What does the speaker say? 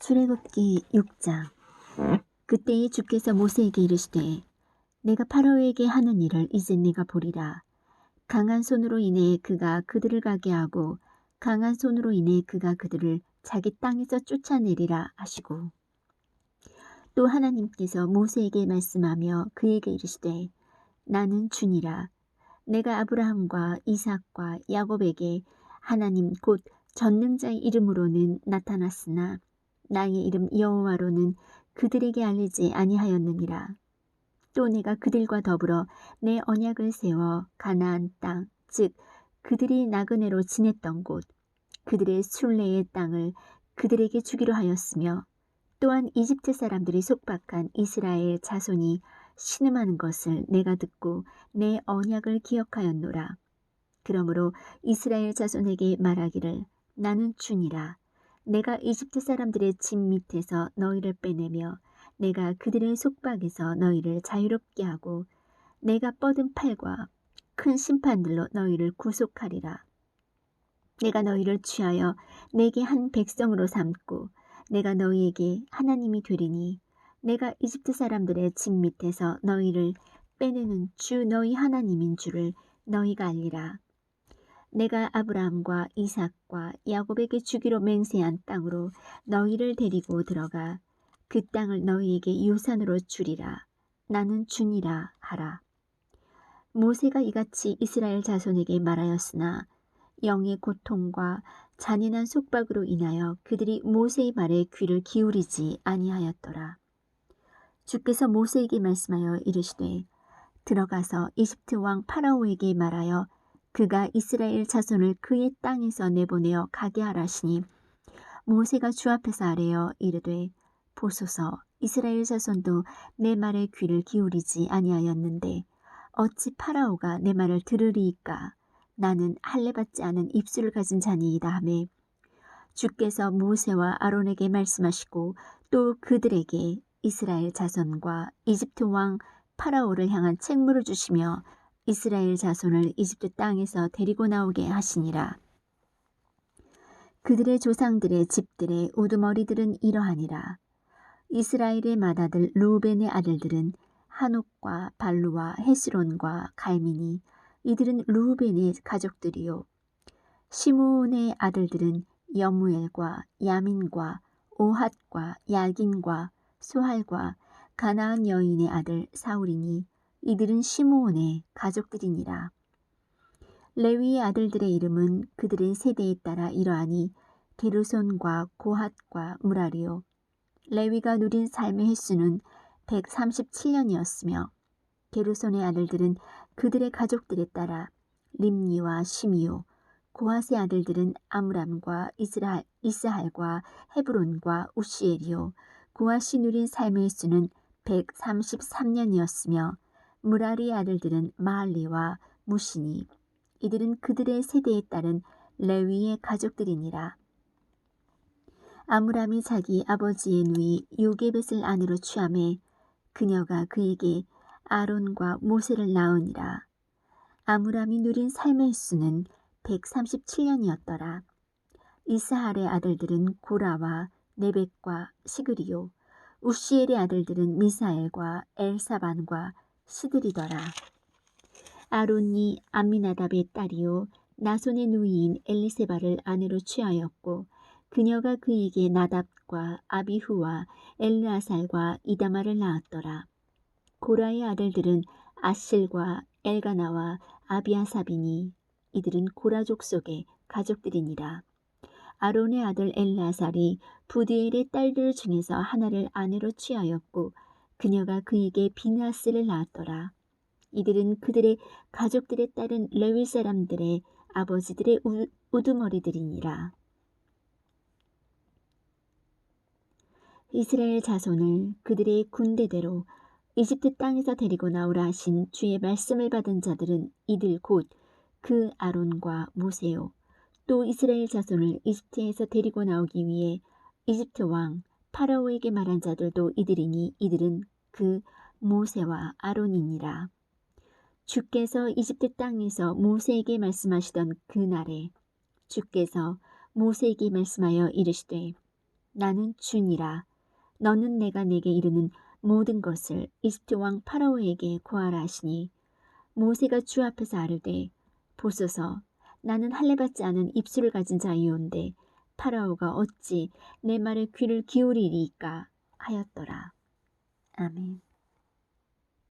출애굽기 6장. 그때에 주께서 모세에게 이르시되 내가 파라오에게 하는 일을 이제 네가 보리라. 강한 손으로 인해 그가 그들을 가게 하고 강한 손으로 인해 그가 그들을 자기 땅에서 쫓아내리라 하시고. 또 하나님께서 모세에게 말씀하며 그에게 이르시되 나는 주니라. 내가 아브라함과 이삭과 야곱에게 하나님 곧 전능자의 이름으로는 나타났으나 나의 이름 여호와로는 그들에게 알리지 아니하였느니라. 또 내가 그들과 더불어 내 언약을 세워 가나안 땅, 즉 그들이 나그네로 지냈던 곳, 그들의 순례의 땅을 그들에게 주기로 하였으며 또한 이집트 사람들이 속박한 이스라엘 자손이 신음하는 것을 내가 듣고 내 언약을 기억하였노라. 그러므로 이스라엘 자손에게 말하기를 나는 주니라. 내가 이집트 사람들의 짐 밑에서 너희를 빼내며 내가 그들의 속박에서 너희를 자유롭게 하고 내가 뻗은 팔과 큰 심판들로 너희를 구속하리라. 내가 너희를 취하여 내게 한 백성으로 삼고 내가 너희에게 하나님이 되리니 내가 이집트 사람들의 짐 밑에서 너희를 빼내는 주 너희 하나님인 줄을 너희가 알리라. 내가 아브라함과 이삭과 야곱에게 주기로 맹세한 땅으로 너희를 데리고 들어가 그 땅을 너희에게 유산으로 주리라. 나는 주니라 하라. 모세가 이같이 이스라엘 자손에게 말하였으나 영의 고통과 잔인한 속박으로 인하여 그들이 모세의 말에 귀를 기울이지 아니하였더라. 주께서 모세에게 말씀하여 이르시되 들어가서 이집트 왕 파라오에게 말하여 그가 이스라엘 자손을 그의 땅에서 내보내어 가게 하라시니 모세가 주 앞에서 아뢰어 이르되 보소서 이스라엘 자손도 내 말에 귀를 기울이지 아니하였는데 어찌 파라오가 내 말을 들으리이까? 나는 할례 받지 않은 입술을 가진 자니이다 하매 주께서 모세와 아론에게 말씀하시고 또 그들에게 이스라엘 자손과 이집트 왕 파라오를 향한 책무를 주시며 이스라엘 자손을 이집트 땅에서 데리고 나오게 하시니라. 그들의 조상들의 집들의 우두머리들은 이러하니라. 이스라엘의 맏아들 루벤의 아들들은 한옥과 발루와 헤스론과 갈미니 이들은 루벤의 가족들이요. 시므온의 아들들은 여무엘과 야민과 오핫과 야긴과 소할과 가나안 여인의 아들 사울이니 이들은 시므온의 가족들이니라. 레위의 아들들의 이름은 그들의 세대에 따라 이러하니 게르손과 고핫과 무라리요. 레위가 누린 삶의 횟수는 137년이었으며 게르손의 아들들은 그들의 가족들에 따라 림니와 시미오, 고핫의 아들들은 아므람과 이스라, 이스할과 헤브론과 우시엘이요. 고핫이 누린 삶의 횟수는 133년이었으며 무라리의 아들들은 마알리와 무시니 이들은 그들의 세대에 따른 레위의 가족들이니라. 아므람이 자기 아버지의 누이 요게벳을 아내로 취함해 그녀가 그에게 아론과 모세를 낳으니라. 아므람이 누린 삶의 수는 137년이었더라. 이스할의 아들들은 고라와 네벡과 시그리요. 우시엘의 아들들은 미사엘과 엘사반과 시들이더라. 아론이 암미나답의 딸이요 나손의 누이인 엘리세바를 아내로 취하였고 그녀가 그에게 나답과 아비후와 엘르아살과 이다마를 낳았더라. 고라의 아들들은 아실과 엘가나와 아비아사비니 이들은 고라족 속의 가족들이니라. 아론의 아들 엘라살이 부디엘의 딸들 중에서 하나를 아내로 취하였고 그녀가 그에게 비나스를 낳았더라. 이들은 그들의 가족들에 따른 레위 사람들의 아버지들의 우, 우두머리들이니라. 이스라엘 자손을 그들의 군대대로 이집트 땅에서 데리고 나오라 하신 주의 말씀을 받은 자들은 이들 곧 그 아론과 모세요. 또 이스라엘 자손을 이집트에서 데리고 나오기 위해 이집트 왕 파라오에게 말한 자들도 이들이니 이들은 그 모세와 아론이니라. 주께서 이집트 땅에서 모세에게 말씀하시던 그 날에 주께서 모세에게 말씀하여 이르시되 나는 주니라 너는 내가 내게 이르는 모든 것을 이집트 왕 파라오에게 구하라 하시니 모세가 주 앞에서 아르되 보소서 나는 할례 받지 않은 입술을 가진 자이온데 파라오가 어찌 내 말에 귀를 기울이리까 하였더라. 아멘.